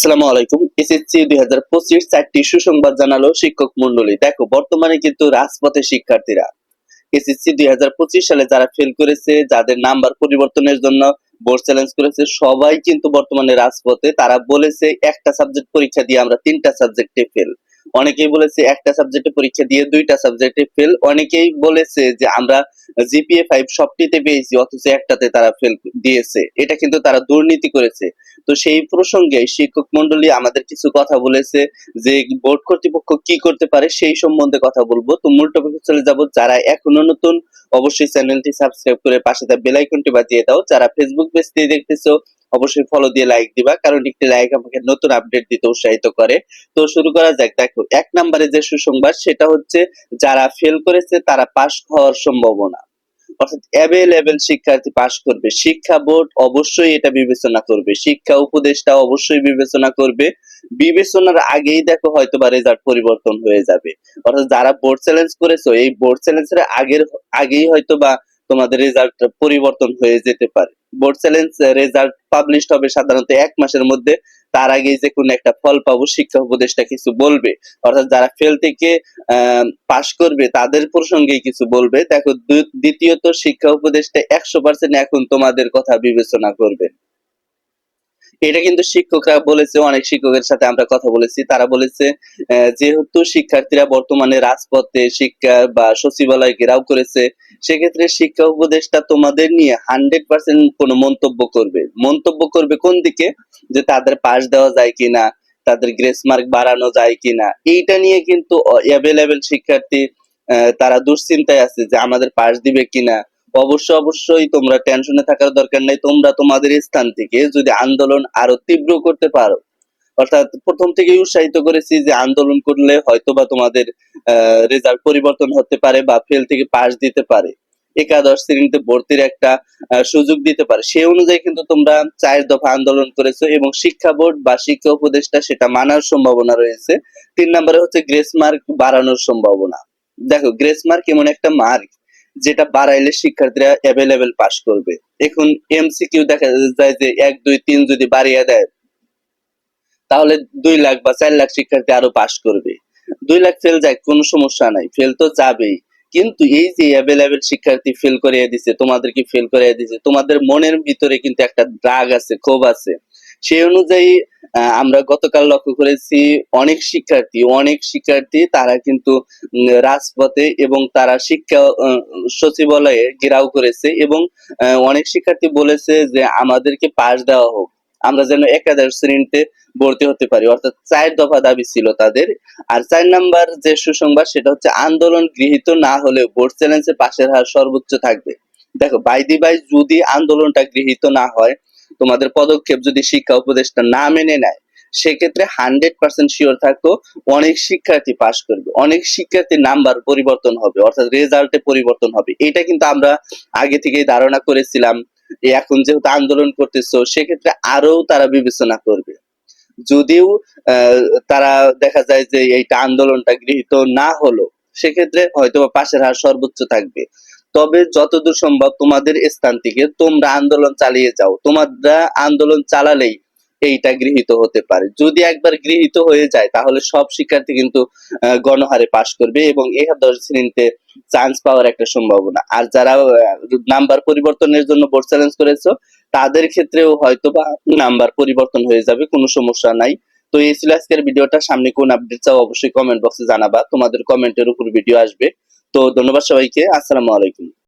আসসালামু আলাইকুম। এসএসসি দুই হাজার পঁচিশ চারটি সুসংবাদ জানালো শিক্ষক মন্ডলী দেখো, বর্তমানে কিন্তু রাজপথে শিক্ষার্থীরা। এসএসসি দুই হাজার পঁচিশ সালে যারা ফেল করেছে, যাদের নাম্বার পরিবর্তনের জন্য বোর্ড চ্যালেঞ্জ করেছে, সবাই কিন্তু বর্তমানে রাজপথে। তারা বলেছে, একটা সাবজেক্ট পরীক্ষা দিয়ে আমরা তিনটা সাবজেক্টে ফেল অনেকেই বলেছে একটা সাবজেক্টে পরীক্ষা দিয়ে দুইটা সাবজেক্টে ফেল অনেকেই বলেছে যে আমরা জিপিএ ফাইভ সবটিতে পেয়েছি, অথচ একটাতে তারা ফেল দিয়েছে। এটা কিন্তু তারা দুর্নীতি করেছে। তো সেই প্রসঙ্গে শিক্ষক মন্ডলী আমাদের কিছু কথা বলেছে যে বোর্ড কর্তৃপক্ষ কি করতে পারে সেই সম্বন্ধে কথা বলব। তো মূল টপিকে চলে যাব। যারা এখনও নতুন, অবশ্যই চ্যানেলটি সাবস্ক্রাইব করে পাশে থাকা বেল আইকনটি বাজিয়ে দাও। যারা ফেসবুক পেজ দিয়ে দেখতেছো অবশ্যই ফলো দিয়ে লাইক দিবা। কারণ একটি লাইক আমাকে নতুন আপডেট দিতে উৎসাহিত করে। তো শুরু করা যাক। দেখো, এক নম্বরে যে সুসংবাদ, সেটা হচ্ছে যারা ফেল করেছে, তারা পাশ হওয়ার সম্ভাবনা। অর্থাৎ অ্যাভেলেবেল শিক্ষার্থী পাশ করবে। শিক্ষা বোর্ড অবশ্যই এটা বিবেচনা করবে। শিক্ষা উপদেষ্টা অবশ্যই বিবেচনা করবে। বিবেচনার আগেই দেখো হয়তো বা রেজাল্ট পরিবর্তন হয়ে যাবে। অর্থাৎ যারা বোর্ড চ্যালেঞ্জ করেছ, এই বোর্ড চ্যালেঞ্জের আগের, আগেই হয়তো বা তোমাদের রেজাল্ট পরিবর্তন হয়ে যেতে পারে। বোর্ড চ্যালেঞ্জ রেজাল্ট পাবলিশ হবে সাধারণত এক মাসের মধ্যে। তার আগে যে কোনো একটা ফল পাবো, শিক্ষা উপদেষ্টা কিছু বলবে। অর্থাৎ যারা ফেল থেকে পাশ করবে, তাদের প্রসঙ্গে কিছু বলবে। দেখো দ্বিতীয়ত শিক্ষা উপদেষ্টা একশো পার্সেন্ট এখন তোমাদের কথা বিবেচনা করবে। এটা কিন্তু শিক্ষকরা বলেছে, অনেক শিক্ষকের সাথে আমরা কথা বলেছি। তারা বলেছে যেহেতু শিক্ষার্থীরা বর্তমানে রাজপথে শিক্ষা বা সচিবালয় ঘেরাও করেছে, সেক্ষেত্রে শিক্ষা উপদেষ্টা তোমাদের নিয়ে হান্ড্রেড পার্সেন্ট কোনো মন্তব্য করবে। মন্তব্য করবে কোন দিকে? যে তাদের পাশ দেওয়া যায় কিনা, তাদের গ্রেস মার্ক বাড়ানো যায় কিনা। এইটা নিয়ে কিন্তু অ্যাভেলেবেল শিক্ষার্থী তারা দুশ্চিন্তায় আছে যে আমাদের পাশ দিবে কিনা। অবশ্য অবশ্যই তোমরা টেনশনে থাকার দরকার নেই। তোমরা তোমাদের স্থান থেকে যদি আন্দোলন আরও তীব্র করতে পারো, অর্থাৎ প্রথম থেকেই উৎসাহিত করেছি যে আন্দোলন করলে হয়তোবা তোমাদের রেজাল্ট পরিবর্তন হতে পারে বা ফেল থেকে পাশ দিতে পারে। একাদশ শ্রেণীতে ভর্তির একটা সুযোগ দিতে পারে। সেই অনুযায়ী কিন্তু তোমরা চার দফা আন্দোলন করেছ এবং শিক্ষা বোর্ড বা শিক্ষা উপদেষ্টা সেটা মানার সম্ভাবনা রয়েছে। তিন নম্বরে হচ্ছে গ্রেস মার্ক বাড়ানোর সম্ভাবনা। দেখো, গ্রেস মার্ক এমন একটা মার্ক যেটা বাড়াইলে শিক্ষার্থীরা অ্যাভেলেবেল পাস করবে। এখন এমসিকিউ দেখা যায় যে এক, দুই, তিন যদি বাড়িয়ে দেয়, তাহলে দুই লাখ বা চার লাখ শিক্ষার্থী আরও পাস করবে। দুই লাখ ফেল যায়, কোনো সমস্যা নাই ফেল তো যাবেই। কিন্তু এই যে অ্যাভেলেবেল শিক্ষার্থী ফেল করিয়ে দিছে তোমাদেরকে ফেল করিয়ে দিছে? তোমাদের মনের ভিতরে কিন্তু একটা রাগ আছে, ক্ষোভ আছে। সেই অনুযায়ী আমরা গতকাল লক্ষ্য করেছি অনেক শিক্ষার্থী অনেক শিক্ষার্থী তারা কিন্তু রাজপথে এবং তারা শিক্ষা সচিবালয়ে ঘেরাও করেছে এবং অনেক শিক্ষার্থী বলেছে যে আমাদেরকে পাশ দেওয়া হোক। আমরা যেন একাদশ শ্রেণীতে ভর্তি হতে পারি। অর্থাৎ চার দফা দাবি ছিল তাদের। আর চার নাম্বার যে সুসংবাদ, সেটা হচ্ছে আন্দোলন গৃহীত না হলেও বোর্ড চ্যালেঞ্জে পাশের হার সর্বোচ্চ থাকবে। দেখো বাইদি বাই যদি আন্দোলনটা গৃহীত না হয় তোমাদের পদক্ষেপ যদি শিক্ষা উপদেষ্টা না মেনে নেয়, সেক্ষেত্রে হান্ড্রেড পার্সেন্ট শিওর থাকো, অনেক শিক্ষার্থী পাশ করবে, অনেক শিক্ষার্থীর নাম্বার পরিবর্তন হবে, অর্থাৎ রেজাল্টে পরিবর্তন হবে। এটা কিন্তু আমরা আগে থেকেই ধারণা করেছিলাম এখন যেহেতু আন্দোলন করতেছো, সেক্ষেত্রে আরও তারা বিবেচনা করবে। যদিও তারা দেখা যায় যে এইটা আন্দোলনটা গৃহীত না হলো সেক্ষেত্রে হয়তো পাশের হার সর্বোচ্চ থাকবে। তবে যতদূর সম্ভব তোমাদের স্থান থেকে তোমরা আন্দোলন চালিয়ে যাও। তোমরা আন্দোলন চালালেই এইটা গৃহীত হতে পারে। যদি একবার গৃহীত হয়ে যায়, তাহলে সব শিক্ষার্থী কিন্তু গণহারে পাশ করবে এবং একাদশ শ্রেণীতে চান্স পাওয়ার একটা সম্ভাবনা। আর যারা নাম্বার পরিবর্তনের জন্য বোর্ড চ্যালেঞ্জ করেছ, তাদের ক্ষেত্রেও হয়তো বা নাম্বার পরিবর্তন হয়ে যাবে, কোনো সমস্যা নাই। তো এই ছিল আজকের ভিডিওটা। সামনে কোন আপডেট চাও অবশ্যই কমেন্ট বক্সে জানাবা। তোমাদের কমেন্টের উপর ভিডিও আসবে। তো ধন্যবাদ সবাইকে। আসসালামু আলাইকুম।